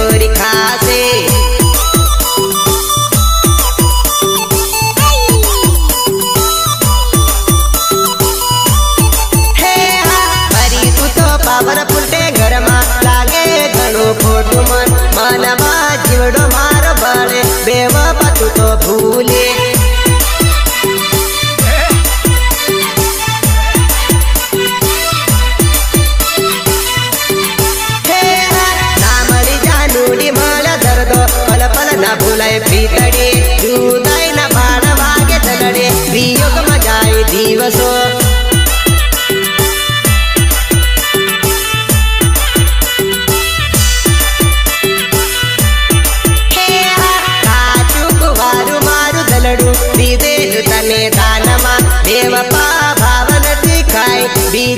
गोरखा से પાવરફુલ તે ઘરમાં લાગે ઘણું ખોટું મન મનમાં જીવડો ಬಿಡದೆ ಹೃದಯನ ಬಾಣವಾಗಿದೆ ತೆಡಡೆ ಪ್ರಿಯಕ ಮಜಾಯೆ ದಿವಸೋ. ಹೇ ಕಾಚುಗವರು 마ರು ಮರು ತೆಲಡು ನೀಡೇ ತುತನೇ ದಾನಮೇವ